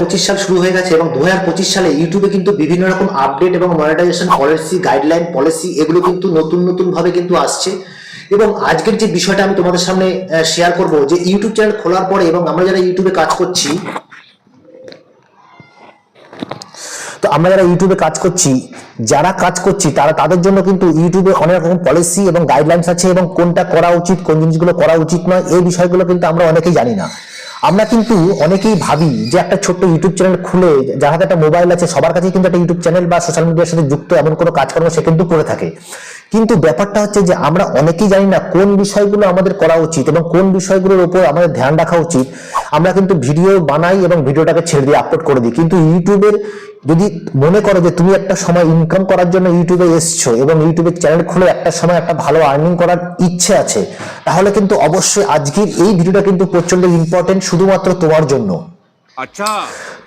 পঁচিশ সাল শুরু হয়ে গেছে এবং দু হাজার পঁচিশ সালে ইউটিউবে কিন্তু বিভিন্ন রকম আপডেট এবং মনিটাইজেশন পলিসি গাইডলাইন পলিসি এগুলো কিন্তু নতুন নতুন ভাবে কিন্তু আসছে। এবং আজকের যে বিষয়টা আমি তোমাদের সামনে শেয়ার করব যে ইউটিউব চ্যানেল খোলার পরে এবং আমরা যারা ইউটিউবে কাজ করছি, তো আমরা যারা ইউটিউবে কাজ করছি, যারা কাজ করছি, তারা তাদের জন্য কিন্তু ইউটিউবে অনেক রকম পলিসি এবং গাইডলাইন্স আছে এবং কোনটা করা উচিত, কোন জিনিসগুলো করা উচিত নয়, এই বিষয়গুলো কিন্তু আমরা অনেকেই জানি না। আমরা কিন্তু অনেকেই ভাবি যে একটা ছোট্ট ইউটিউব চ্যানেল খুলে যার হাতে একটা মোবাইল আছে, সবার কাছে কিন্তু একটা ইউটিউব চ্যানেল বা সোশ্যাল মিডিয়ার সাথে যুক্ত এমন কোনো কাজকর্ম সে কিন্তু করে থাকে। কিন্তু ব্যাপারটা হচ্ছে যে আমরা অনেকেই জানি না কোন বিষয়গুলো আমাদের করা উচিত এবং কোন বিষয়গুলোর উপর আমাদের ধ্যান রাখা উচিত। আমরা কিন্তু ভিডিও বানাই এবং ভিডিওটাকে ছেড়ে দিয়ে আপলোড করে দিই। কিন্তু ইউটিউবের যদি মনে করো যে তুমি একটা সময় ইনকাম করার জন্য ইউটিউবে এসছো এবং ইউটিউবের চ্যানেল খুলে একটা সময় একটা ভালো আর্নিং করার ইচ্ছে আছে তাহলে কিন্তু অবশ্যই আজকের এই ভিডিওটা কিন্তু প্রচণ্ড ইম্পর্টেন্ট শুধুমাত্র তোমার জন্য। আচ্ছা।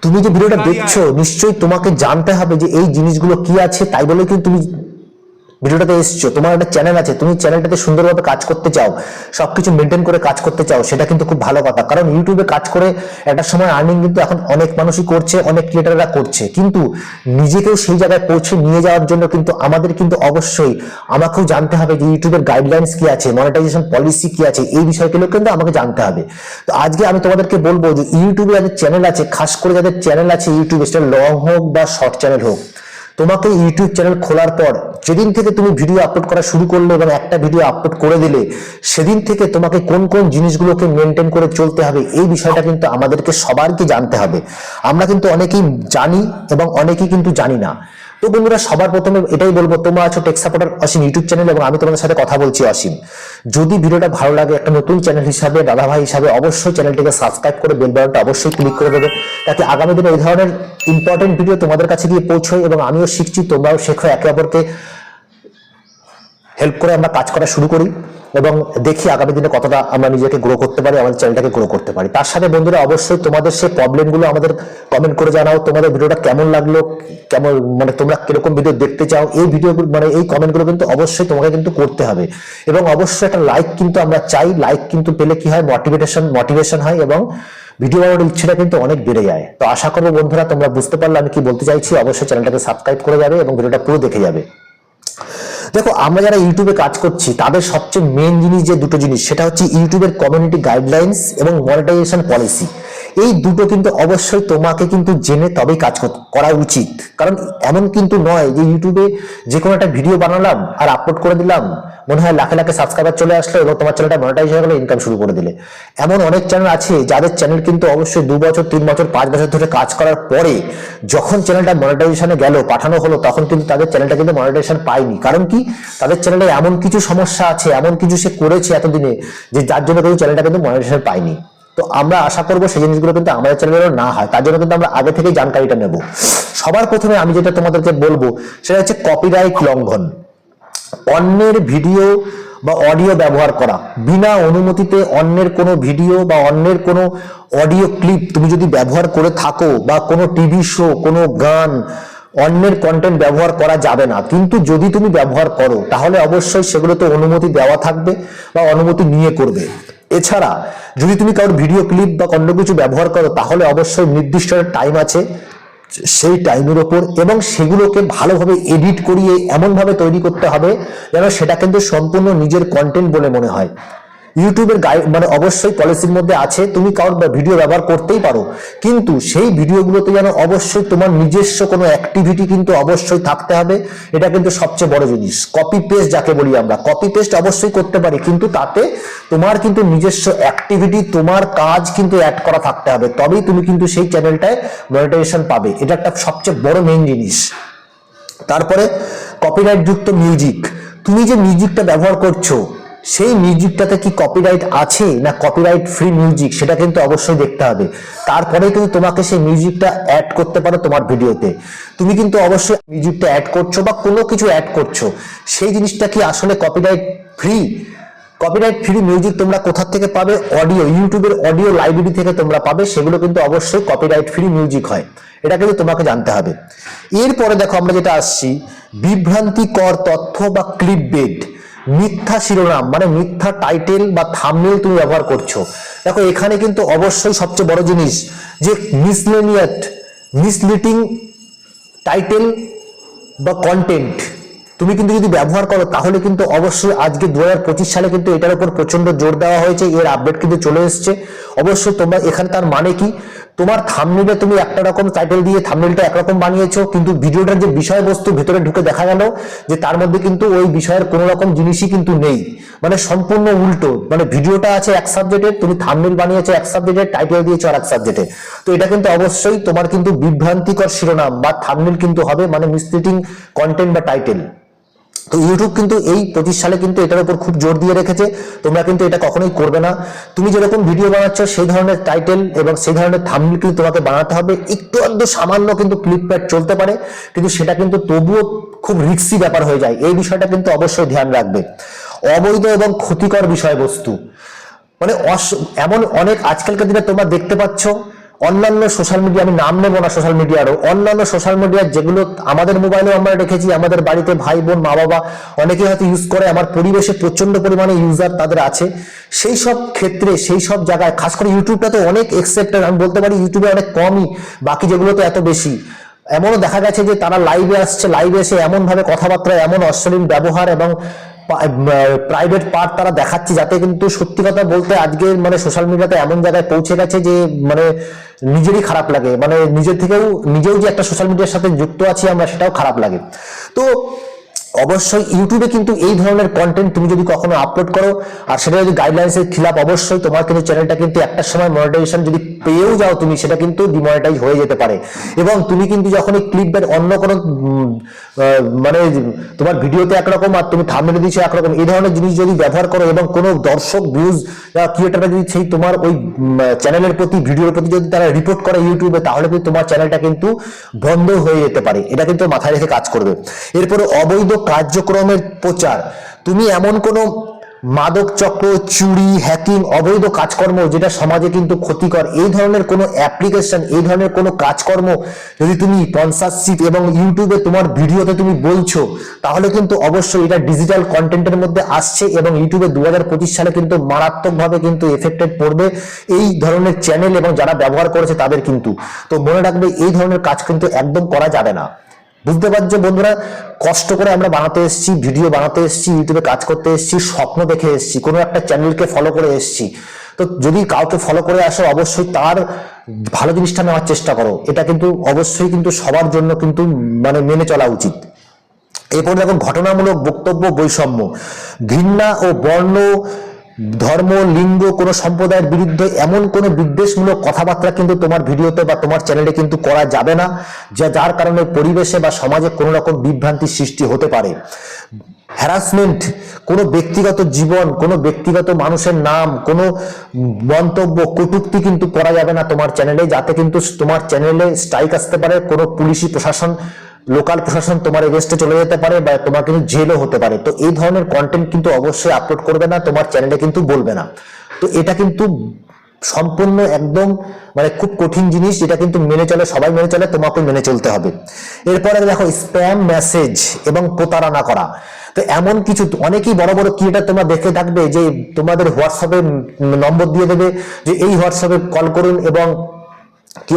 তুমি যে ভিডিওটা দেখছ নিশ্চয়ই তোমাকে জানতে হবে যে এই জিনিসগুলো কি আছে তাই বলে কিন্তু তুমি ভিডিওটাতে এসছো, তোমার একটা চ্যানেল আছে, তুমি চ্যানেলটাতে সুন্দরভাবে কাজ করতে চাও, সবকিছু মেনটেন করে কাজ করতে চাও, সেটা কিন্তু খুব ভালো কথা। কারণ ইউটিউবে কাজ করে একটা সময় আর্নিং কিন্তু এখন অনেক মানুষই করছে, অনেক ক্রিয়েটাররা করছে। কিন্তু নিজেকেও সেই জায়গায় পৌঁছে নিয়ে যাওয়ার জন্য কিন্তু আমাদের কিন্তু অবশ্যই আমাকেও জানতে হবে যে ইউটিউবের গাইডলাইন্স কি আছে মনিটাইজেশন পলিসি কি আছে, এই বিষয়গুলো কিন্তু আমাকে জানতে হবে। তো আজকে আমি তোমাদেরকে বলব যে ইউটিউবে যাদের চ্যানেল আছে, খাস করে যাদের চ্যানেল আছে ইউটিউবে সেটা লং হোক বা শর্ট চ্যানেল হোক তোমাকে ইউটিউব চ্যানেল খোলার পর যেদিন থেকে তুমি ভিডিও আপলোড করা শুরু করলে এবং একটা ভিডিও আপলোড করে দিলে, সেদিন থেকে তোমাকে কোন কোন জিনিসগুলোকে মেনটেন করে চলতে হবে, এই বিষয়টা কিন্তু আমাদেরকে সবারকে জানতে হবে। আমরা কিন্তু অনেকেই জানি এবং অনেকেই কিন্তু জানি না। তো বন্ধুরা, সবার প্রথমে এটাই বলব, তোমরা আছো tech supporter Asim YouTube channel এবং আমি তোমাদের সাথে কথা বলছি অসীম। যদি ভিডিওটা ভালো লাগে একটা নতুন চ্যানেল হিসাবে দাদা ভাই হিসাবে, অবশ্যই চ্যানেলটিকে সাবস্ক্রাইব করে বেল বাটনটা অবশ্যই ক্লিক করে দেবে যাতে আগামী দিনে এই ধরনের ইম্পর্টেন্ট ভিডিও তোমাদের কাছে গিয়ে পৌঁছয় এবং আমিও শিখছি, তোমরাও শেখো, একে অপরকে হেল্প করে আমরা কাজ করা শুরু করি। এবং দেখি আগামী দিনে কতটা আমরা নিজেকে গ্রো করতে পারি, আমাদের চ্যানেলটাকে গ্রো করতে পারি। তার সাথে বন্ধুরা, অবশ্যই তোমাদের সেই প্রবলেমগুলো আমাদের কমেন্ট করে জানাও, তোমাদের ভিডিওটা কেমন লাগল, কেমন মানে তোমরা কীরকম ভিডিও দেখতে চাও, এই ভিডিও মানে এই কমেন্টগুলো কিন্তু অবশ্যই তোমাকে কিন্তু করতে হবে। এবং অবশ্যই একটা লাইক কিন্তু আমরা চাই লাইক কিন্তু পেলে কি হয় মোটিভেশন মোটিভেশন হয় এবং ভিডিও বানানোর ইচ্ছেটা কিন্তু অনেক বেড়ে যায়। তো আশা করব বন্ধুরা, তোমরা বুঝতে পারলে আমি কি বলতে চাইছি, অবশ্যই চ্যানেলটাকে সাবস্ক্রাইব করে যাবে এবং ভিডিওটা পুরো দেখে যাবে। দেখো, আমরা যারা ইউটিউবে কাজ করছি, তাদের সবচেয়ে মেন জিনিস যে দুটো জিনিস, সেটা হচ্ছে ইউটিউবের কমিউনিটি গাইডলাইন্স এবং মনিটাইজেশন পলিসি এই দুটো কিন্তু অবশ্যই তোমাকে কিন্তু জেনে তবেই কাজ কর- উচিত। কারণ এমন কিন্তু নয় যে ইউটিউবে যে কোনো একটা ভিডিও বানালাম আর আপলোড করে দিলাম, মনে হয় লাখে লাখে সাবস্ক্রাইবার চলে আসলো এবং তোমার চ্যানেলটা মনিটাইজ হয়ে গেলো ইনকাম শুরু করে দিলে। এমন অনেক চ্যানেল আছে যাদের চ্যানেল কিন্তু অবশ্যই দু বছর, তিন বছর, পাঁচ বছর ধরে কাজ করার পরে যখন চ্যানেলটা মনিটাইজেশনে গেল, পাঠানো হলো, তখন কিন্তু তাদের চ্যানেলটা কিন্তু মনিটাইজেশন পায়নি। কারণ কি? তাদের চ্যানেলে এমন কিছু সমস্যা আছে, এমন কিছু সে করেছে এতদিনে যে যার জন্য কিন্তু চ্যানেলটা কিন্তু মনিটাইজেশন পায়নি। তো আমরা আশা করব সেই জিনিসগুলো কিন্তু আমাদের চ্যানেলেরও না হয়। তার জন্য কিন্তু আমরা আগে থেকেই জানকারিটা নেব। সবার প্রথমে আমি যেটা তোমাদেরকে বলব, সেটা হচ্ছে কপিরাইট লঙ্ঘন। অন্যের ভিডিও বা অডিও ব্যবহার করা, বিনা অনুমতিতে অন্যের কোনো ভিডিও বা অন্যের কোনো অডিও ক্লিপ তুমি যদি ব্যবহার করে থাকো বা কোনো টিভি শো কোনো গান, অন্যের কন্টেন্ট ব্যবহার করা যাবে না। কিন্তু যদি তুমি ব্যবহার করো, তাহলে অবশ্যই সেগুলোতে অনুমতি দেওয়া থাকবে বা অনুমতি নিয়ে করবে। এছাড়া যদি তুমি কারোর ভিডিও ক্লিপ বা অন্য কিছু ব্যবহার করো, তাহলে অবশ্যই নির্দিষ্ট টাইম আছে সেই টাইমের ওপর এবং সেগুলোকে ভালোভাবে এডিট করিয়ে এমনভাবে তৈরি করতে হবে যেন সেটা কিন্তু সম্পূর্ণ নিজের কন্টেন্ট বলে মনে হয়। ইউটিউবের গাইড মানে অবশ্যই পলিসির মধ্যে আছে। তুমি কারোর ভিডিও ব্যবহার করতেই পারো। কিন্তু সেই ভিডিওগুলোতে যেন অবশ্যই তোমার নিজস্ব কোনো অ্যাক্টিভিটি কিন্তু অবশ্যই থাকতে হবে। এটা কিন্তু সবচেয়ে বড় জিনিস। কপি পেস্ট যাকে বলি আমরা। কপি পেস্ট অবশ্যই করতে পারি, কিন্তু তাতে তোমার কিন্তু নিজস্ব অ্যাক্টিভিটি তোমার কাজ কিন্তু অ্যাড করা থাকতে হবে। তবেই তুমি কিন্তু সেই চ্যানেলটায় মনিটাইজেশন পাবে। এটা একটা সবচেয়ে বড় মেইন জিনিস। তারপরে কপিরাইট যুক্ত মিউজিক তুমি যে মিউজিকটা ব্যবহার করছ সেই মিউজিকটাতে কি কপিরাইট আছে না কপিরাইট ফ্রি মিউজিক সেটা কিন্তু অবশ্যই দেখতে হবে। তারপরে কিন্তু তোমাকে সেই মিউজিকটা অ্যাড করতে পারো তোমার ভিডিওতে তুমি কিন্তু অবশ্যই মিউজিকটা অ্যাড করছ বা কোনো কিছু অ্যাড করছ। সেই জিনিসটা কি আসলে copyright free copyright free music তোমরা কোথা থেকে পাবে? অডিও ইউটিউবের অডিও লাইব্রেরি থেকে তোমরা পাবে। সেগুলো কিন্তু অবশ্যই কপিরাইট ফ্রি মিউজিক হয়। এটা কিন্তু তোমাকে জানতে হবে। এরপরে দেখো আমরা যেটা আসছি, বিভ্রান্তিকর তথ্য বা ক্লিপ বেড মিথ্যা শিরোনাম মানে মিথ্যা টাইটেল বা থামনেল তুমি ব্যবহার করছ। দেখো, এখানে কিন্তু অবশ্যই সবচেয়ে বড় জিনিস যে মিসলেনিয়াট মিসলিটিং টাইটেল বা কন্টেন্ট তুমি কিন্তু যদি ব্যবহার করো, তাহলে কিন্তু অবশ্যই আজকে দুহাজার পঁচিশ সালে কিন্তু এটার উপর প্রচণ্ড জোর দেওয়া হয়েছে। এর আপডেট কিন্তু চলে এসছে। অবশ্যই তোমরা এখানে তার মানে কি? তোমার থামনেলে তুমি একটা রকম টাইটেল দিয়ে থামনেলটা একরকম বানিয়েছো, কিন্তু ভিডিওটার যে বিষয়বস্তু ভেতরে ঢুকে দেখা গেল যে তার মধ্যে কিন্তু ওই বিষয়ের কোনো রকম জিনিসই কিন্তু নেই। মানে সম্পূর্ণ উল্টো। মানে ভিডিওটা আছে এক সাবজেক্টের তুমি থামনেল বানিয়েছো এক সাবজেক্টের টাইটেল দিয়েছ আর এক সাবজেক্টে তো এটা কিন্তু অবশ্যই তোমার কিন্তু বিভ্রান্তিকর শিরোনাম বা থামনেল কিন্তু হবে মানে মিসলিডিং কন্টেন্ট বা টাইটেল তো ইউটিউব কিন্তু এই পঁচিশ সালে কিন্তু এটার উপর খুব জোর দিয়ে রেখেছে। তোমরা কিন্তু এটা কখনোই করবে না। তুমি যেরকম ভিডিও বানাচ্ছ, সেই ধরনের টাইটেল এবং সেই ধরনের থামনেল কিন্তু তোমাকে বানাতে হবে। একটু আধটু সামান্য কিন্তু ক্লিপপ্যাড চলতে পারে, কিন্তু সেটা কিন্তু তবুও খুব রিক্সি ব্যাপার হয়ে যায়। এই বিষয়টা কিন্তু অবশ্যই ধ্যান রাখবে। অবৈধ এবং ক্ষতিকর বিষয়বস্তু। মানে এমন অনেক আজকালকার দিনে তোমরা দেখতে পাচ্ছ অন্যান্য সোশ্যাল মিডিয়া আমি নাম নেব না সোশ্যাল মিডিয়ারও অন্যান্য সোশ্যাল মিডিয়া যেগুলো আমাদের মোবাইলে আমরা রেখেছি, আমাদের বাড়িতে ভাই, বোন, মা, বাবা, অনেকে হয়তো ইউজ করে, আমার পরিবেশে প্রচণ্ড পরিমাণে ইউজার তাদের আছে। সেই সব ক্ষেত্রে, সেই সব জায়গায়, খাস করে ইউটিউবটা তো অনেক এক্সেপ্টেড আমি বলতে পারি ইউটিউবে অনেক কমই, বাকি যেগুলো তো এত বেশি। এমনও দেখা গেছে যে তারা লাইভে আসছে লাইভে এসে এমন ভাবে কথাবার্তা এমন অশ্লীল ব্যবহার এবং প্রাইভেট পার্ট তারা দেখাচ্ছে যাতে কিন্তু সত্যি কথা বলতে আজকে মানে সোশ্যাল মিডিয়াতে এমন জায়গায় পৌঁছে গেছে যে মানে নিজেরই খারাপ লাগে। মানে নিজের থেকেও, নিজেও যে একটা সোশ্যাল মিডিয়ার সাথে যুক্ত আছি আমরা সেটাও খারাপ লাগে। তো অবশ্যই ইউটিউবে কিন্তু এই ধরনের কন্টেন্ট তুমি যদি কখনো আপলোড করো, আর সেটা যদি গাইডলাইন্সের খিলাফ, অবশ্যই তোমার কিন্তু চ্যানেলটা কিন্তু একটা সময় মনিটাইজেশন যদি পেয়েও যাও তুমি, সেটা কিন্তু ডিমনিটাইজ হয়ে যেতে পারে। এবং তুমি কিন্তু যখন এই ক্লিপ অন্য কোনো মানে তোমার ভিডিওতে একরকম আর তুমি থামনে দিচ্ছ একরকম, এই ধরনের জিনিস যদি ব্যবহার করো এবং কোনো দর্শক ভিউজ ক্রিয়েটাররা যদি সেই তোমার ওই চ্যানেলের প্রতি ভিডিওর প্রতি যদি তারা রিপোর্ট করে ইউটিউবে, তাহলে কিন্তু তোমার চ্যানেলটা কিন্তু বন্ধ হয়ে যেতে পারে। এটা কিন্তু মাথায় রেখে কাজ করবে। এরপরে অবৈধ কার্যক্রমের প্রচার। তুমি এমন কোনো মাদক চক্র, চুরি হ্যাকিং অবৈধ কাজকর্ম যেটা সমাজে কিন্তু ক্ষতিকর, এই ধরনের কোনো অ্যাপ্লিকেশন এই ধরনের কোনো কাজকর্ম যদি তুমি স্পন্সারশিপ এবং ইউটিউবে তোমার ভিডিওতে তুমি বলছো, তাহলে কিন্তু অবশ্যই এটা ডিজিটাল কন্টেন্টের মধ্যে আসছে এবং ইউটিউবে দু হাজার পঁচিশ সালে কিন্তু মারাত্মকভাবে কিন্তু এফেক্টেড পড়বে এই ধরনের চ্যানেল এবং যারা ব্যবহার করেছে তাদের কিন্তু। তো মনে রাখবে, এই ধরনের কাজ কিন্তু একদম করা যাবে না। বুঝতে পারছ বন্ধুরা? কষ্ট করে আমরা বানাতে এসেছি ভিডিও বানাতে এসেছি ইউটিউবে কাজ করতে এসেছি, স্বপ্ন দেখে এসেছি, কোনো একটা চ্যানেলকে ফলো করে এসেছি। তো যদি কাউকে ফলো করে আসো, অবশ্যই তার ভালো জিনিসটা নেওয়ার চেষ্টা করো। এটা কিন্তু অবশ্যই কিন্তু সবার জন্য কিন্তু মানে মেনে চলা উচিত। এরপর দেখো ঘটনামূলক বক্তব্য বৈষম্য। ঘৃণা ও বর্ণ ধর্ম, লিঙ্গ কোনো সম্প্রদায়ের বিরুদ্ধে এমন কোনো বিদ্বেষমূলক কথাবার্তা কিন্তু তোমার ভিডিওতে বা তোমার চ্যানেলে কিন্তু করা যাবে না, যা যার কারণে পরিবেশে বা সমাজে কোনো রকম বিভ্রান্তির সৃষ্টি হতে পারে। হ্যারাসমেন্ট কোনো ব্যক্তিগত জীবন, কোনো ব্যক্তিগত মানুষের নাম, কোনো মন্তব্য, কটুক্তি কিন্তু করা যাবে না তোমার চ্যানেলে যাতে কিন্তু তোমার চ্যানেলে স্ট্রাইক আসতে পারে, কোনো পুলিশি প্রশাসন লোকাল প্রশাসন তোমার এগেস্টে চলে যেতে পারে বা তোমার কিন্তু জেলও হতে পারে। তো এই ধরনের কন্টেন্ট কিন্তু অবশ্যই আপলোড করবে না, তোমার চ্যানেলে কিন্তু বলবে না। তো এটা কিন্তু সম্পূর্ণ একদম মানে খুব কঠিন জিনিস যেটা কিন্তু মেনে চলে, সবাই মেনে চলে তোমাকে মেনে চলতে হবে। এরপরে দেখো স্প্যাম মেসেজ এবং প্রতারণা করা। তো এমন কিছু, অনেকেই বড় বড় ক্রিয়েটার তোমরা দেখে থাকবে যে তোমাদের হোয়াটসঅ্যাপে নম্বর দিয়ে দেবে যে, এই হোয়াটসঅ্যাপে কল করুন এবং কি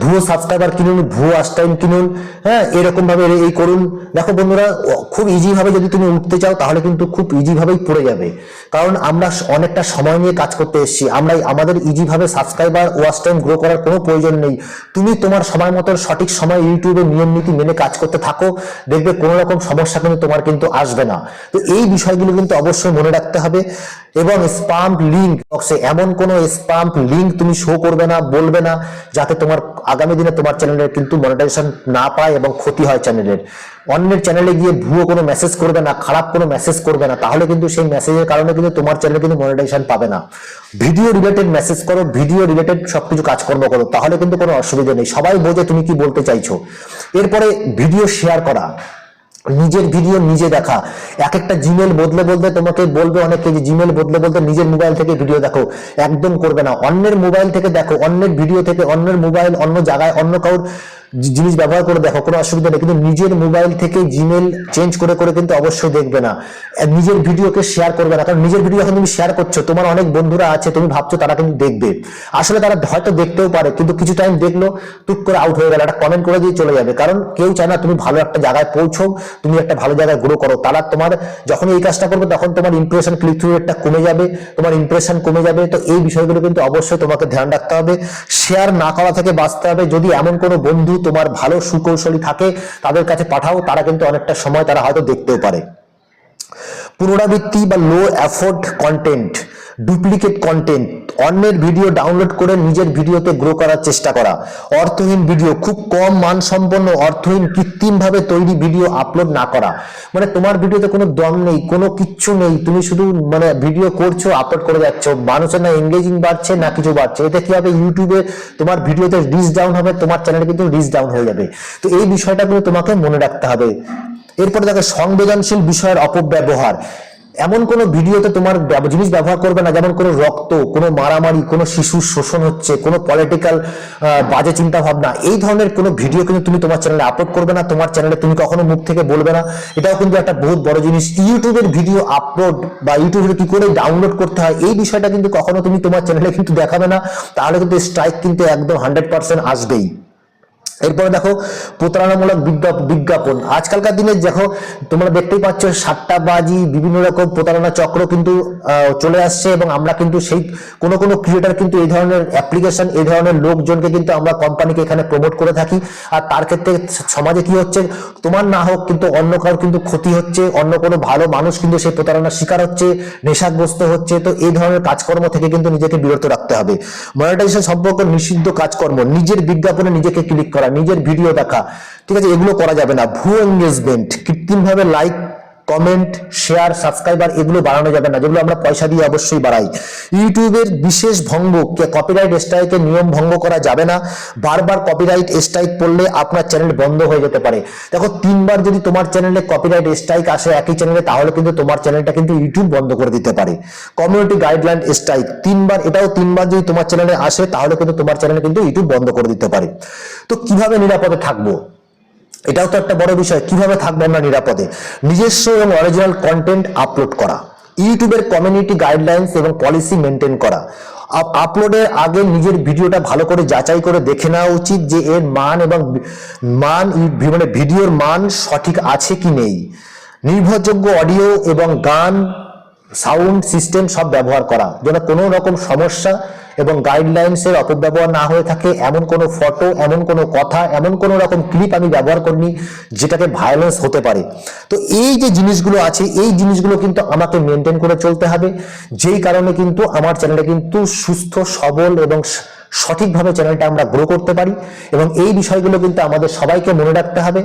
ভুয়ো সাবস্ক্রাইবার কিনুন, ভুয়ো আস্টাইন কিনুন হ্যাঁ এরকম ভাবে এই- করুন। দেখো বন্ধুরা খুব ইজি যদি তুমি উঠতে চাও, তাহলে কিন্তু খুব ইজি পড়ে যাবে। কারণ আমরা অনেকটা সময় নিয়ে কাজ করতে এসেছি। আমরা আমাদের সাবস্ক্রাইবার টাইম গ্রো করার কোনো প্রয়োজন নেই। তুমি তোমার সময় মতো সঠিক সময় ইউটিউবে নিয়ম নীতি মেনে কাজ করতে থাকো। দেখবে কোনো রকম সমস্যা কিন্তু তোমার কিন্তু আসবে না। তো এই বিষয়গুলো কিন্তু অবশ্যই মনে রাখতে হবে। এবং স্পাম্প লিঙ্ক বক্সে এমন কোনো স্পাম্প লিঙ্ক তুমি শো করবে না, বলবে না যাতে তোমার আগামী দিনে তোমার চ্যানেলে কিন্তু মনিটাইজেশন না পায় এবং ক্ষতি হয় চ্যানেলের অন্যের চ্যানেলে গিয়ে ভুয়ো কোনো মেসেজ করবে না, খারাপ কোনো মেসেজ করবে না, তাহলে কিন্তু সেই মেসেজের কারণে কিন্তু তোমার চ্যানেলে কিন্তু মনিটাইজেশন পাবে না। ভিডিও রিলেটেড মেসেজ করো ভিডিও রিলেটেড সবকিছু কাজকর্ম করো, তাহলে কিন্তু কোনো অসুবিধা নেই। সবাই বোঝে তুমি কি বলতে চাইছো। এরপরে ভিডিও শেয়ার করা। নিজের ভিডিও নিজে দেখা। এক একটা জিমেল বদলে বলতে তোমাকে বলবে অনেকে যে জিমেল বদলে বলতে নিজের মোবাইল থেকে ভিডিও দেখো। একদম করবে না। অন্যের মোবাইল থেকে দেখো। অন্যের ভিডিও থেকে অন্যের মোবাইল অন্য জায়গায় অন্য কারোর জিনিস ব্যবহার করে দেখো, কোনো অসুবিধা নেই, কিন্তু নিজের মোবাইল থেকে জিমেল চেঞ্জ করে করে কিন্তু অবশ্যই দেখবে না। নিজের ভিডিওকে শেয়ার করবে না, কারণ নিজের ভিডিও এখন তুমি শেয়ার করছ, তোমার অনেক বন্ধুরা আছে, তুমি ভাবছ তারা কিন্তু দেখবে। আসলে তারা হয়তো দেখতেও পারে, কিন্তু কিছু টাইম দেখল, টুক করে আউট হয়ে গেল, একটা কমেন্ট করে দিয়ে চলে যাবে। কারণ কেউ চায় না তুমি ভালো একটা জায়গায় পৌঁছো, তুমি একটা ভালো জায়গায় গ্রো করো। তারা তোমার যখন এই কাজটা করবে, তখন তোমার ইমপ্রেশন ক্লিক থ্রু রেটটা কমে যাবে, তোমার ইমপ্রেশন কমে যাবে। তো এই বিষয়গুলো কিন্তু অবশ্যই তোমাকে ধ্যান রাখতে হবে। শেয়ার না করা থেকে বাঁচতে হবে। যদি এমন কোনো বন্ধু তোমার ভালো সুকৌশলী থাকে, তাদের কাছে পাঠাও, তারা কিন্তু অনেকটা সময় তারা হয়তো দেখতেও পারে। পুনরাবৃত্তি বা low effort content duplicate content অন্যের ভিডিও ডাউনলোড করে নিজের ভিডিওতে গ্রো করার চেষ্টা করা। অর্থহীন ভিডিও খুব কম মানসম্পন্ন, অর্থহীন, কৃত্রিমভাবে তৈরি ভিডিও আপলোড না করা। মানে তোমার ভিডিওতে কোনো দম নেই, কোনো কিচ্ছু নেই, তুমি শুধু মানে ভিডিও করছ আপলোড করে যাচ্ছ। মানুষের না এঙ্গেজিং বাড়ছে, না কিছু বাড়ছে। এতে কি হবে? ইউটিউবে তোমার ভিডিওতে রিচ ডাউন হবে, তোমার চ্যানেলে কিন্তু রিচ ডাউন হয়ে যাবে। তো এই বিষয়টা কিন্তু তোমাকে মনে রাখতে হবে। এরপরে দেখো, সংবেদনশীল বিষয়ের অপব্যবহার। এমন কোনো ভিডিওতে তোমার জিনিস ব্যবহার করবে না, যেমন কোনো রক্ত, কোনো মারামারি, কোনো শিশুর শোষণ হচ্ছে, কোনো পলিটিক্যাল বাজে চিন্তা ভাবনা এই ধরনের কোনো ভিডিও কিন্তু তুমি তোমার চ্যানেলে আপলোড করবে না, তোমার চ্যানেলে তুমি কখনো মুখ থেকে বলবে না। এটাও কিন্তু একটা বহুত বড় জিনিস। ইউটিউবের ভিডিও আপলোড বা ইউটিউবে কি করে ডাউনলোড করতে হয়, এই বিষয়টা কিন্তু কখনো তুমি তোমার চ্যানেলে কিন্তু দেখাবে না, তাহলে কিন্তু স্ট্রাইক কিন্তু একদম হান্ড্রেড পার্সেন্ট আসবেই। এরপরে দেখো, প্রতারণামূলক বিজ্ঞাপ- বিজ্ঞাপন। আজকালকার দিনে দেখো, তোমরা দেখতেই পাচ্ছ সাতটাবাজি বিভিন্ন রকম প্রতারণা চক্র কিন্তু চলে আসছে এবং আমরা কিন্তু সেই কোনো কোনো ক্রিয়েটার কিন্তু এই ধরনের অ্যাপ্লিকেশন এই ধরনের লোকজনকে কিন্তু আমরা কোম্পানিকে এখানে প্রমোট করে থাকি। আর তার ক্ষেত্রে সমাজে কি হচ্ছে, তোমার না হোক কিন্তু অন্য কারোর কিন্তু ক্ষতি হচ্ছে, অন্য কোনো ভালো মানুষ কিন্তু সেই প্রতারণার শিকার হচ্ছে, নেশাগ্রস্ত হচ্ছে, তো এই ধরনের কাজকর্ম থেকে কিন্তু নিজেকে বিরত রাখতে হবে। মনিটাইজেশন সম্পর্ক নিষিদ্ধ কাজকর্ম, নিজের বিজ্ঞাপনে নিজেকে ক্লিক করা নিজের ভিডিও দেখা। ঠিক আছে এগুলো করা যাবে না। ভুয়ো এঙ্গেজমেন্ট কৃত্রিমভাবে লাইক কমেন্ট শেয়ার সাবস্ক্রাইবার এগুলো বাড়ানো যাবে না। যেগুলো আমরা পয়সা দিয়ে অবশ্যই বাড়াই। ইউটিউবের বিশেষ ভঙ্গ কপিরাইট স্ট্রাইকের নিয়ম ভঙ্গ করা যাবে না। বারবার কপিরাইট স্ট্রাইক পড়লে আপনার চ্যানেল বন্ধ হয়ে যেতে পারে। দেখো, তিনবার যদি তোমার চ্যানেলে কপিরাইট স্ট্রাইক আসে একই চ্যানেলে তাহলে কিন্তু তোমার চ্যানেলটা কিন্তু ইউটিউব বন্ধ করে দিতে পারে। কমিউনিটি গাইডলাইন স্ট্রাইক তিনবার, এটাও তিনবার যদি তোমার চ্যানেলে আসে, তাহলে কিন্তু তোমার চ্যানেলে কিন্তু ইউটিউব বন্ধ করে দিতে পারে। তো কীভাবে নিরাপদে থাকব? এটাও তো একটা বড় বিষয়, কীভাবে থাকব আমরা নিরাপদে? নিজস্ব এবং অরিজিনাল কন্টেন্ট আপলোড করা, ইউটিউবের কমিউনিটি গাইডলাইন্স এবং পলিসি মেনটেন করা। আপ- আপলোডের আগে নিজের ভিডিওটা ভালো করে যাচাই করে দেখে নেওয়া উচিত যে এর মান এবং মান মানে ভিডিওর মান সঠিক আছে কি নেই। নির্ভরযোগ্য অডিও এবং গান সাউন্ড সিস্টেম সব ব্যবহার করা, যেন কোনো রকম সমস্যা এবং গাইডলাইন্স এর অপব্যবহার না হয়ে থাকে, এমন কোনো ফটো এমন কোনো কথা, এমন কোনো রকম ক্লিপ আমি ব্যবহার করিনি যেটাকে ভায়োলেন্স হতে পারে। তো এই যে জিনিসগুলো আছে, এই জিনিসগুলো কিন্তু আমাকে মেনটেন করে চলতে হবে। যেই কারণে কিন্তু আমার চ্যানেলে কিন্তু সুস্থ, সবল এবং সঠিকভাবে চ্যানেলটা আমরা গ্রো করতে পারি। এবং এই বিষয়গুলো কিন্তু আমাদের সবাইকে মনে রাখতে হবে।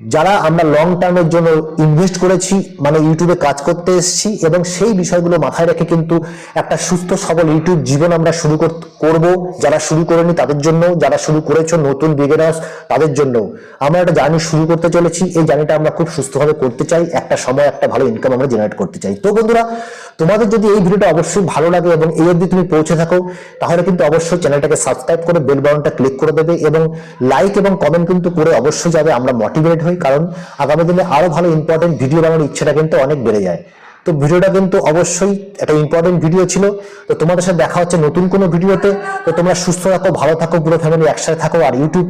যারা আমরা লং টার্মের জন্য ইনভেস্ট করেছি মানে ইউটিউবে কাজ করতে এসেছি এবং সেই বিষয়গুলো মাথায় রেখে কিন্তু একটা সুস্থ, সবল ইউটিউব জীবন আমরা শুরু কর- করব, যারা শুরু করেনি তাদের জন্য, যারা শুরু করেছ নতুন বিগেনার্স তাদের জন্য। আমরা একটা জার্নি শুরু করতে চলেছি, এই জার্নিটা আমরা খুব সুস্থভাবে করতে চাই, একটা সময় একটা ভালো ইনকাম আমরা জেনারেট করতে চাই। তো বন্ধুরা, তোমাদের যদি এই ভিডিওটা অবশ্যই ভালো লাগে এবং এই অবধি তুমি পৌঁছে থাকো, তাহলে কিন্তু অবশ্যই চ্যানেলটাকে সাবস্ক্রাইব করে বেল বাটনটা ক্লিক করে দেবে এবং লাইক এবং কমেন্ট কিন্তু করে অবশ্যই যাবে, আমরা মোটিভেট হই কারণ আগামী দিনে আরও ভালো ইম্পর্টেন্ট ভিডিও বানানোর ইচ্ছাটা কিন্তু অনেক বেড়ে যায়। তো ভিডিওটা কিন্তু অবশ্যই একটা ইম্পর্টেন্ট ভিডিও ছিল। তো তোমাদের সাথে দেখা হচ্ছে নতুন কোনো ভিডিওতে। তো তোমরা সুস্থ থাকো, ভালো থাকো, পুরো ফ্যামিলি একসাথে থাকো আর YouTube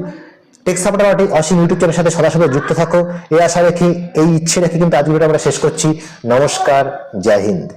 tech supporter Asim YouTube চ্যানেলের সাথে সদা যুক্ত থাকো। এই আশা রেখে, এই ইচ্ছে রেখে কিন্তু আজ ভিডিওটা আমরা শেষ করছি। নমস্কার, জয় হিন্দ।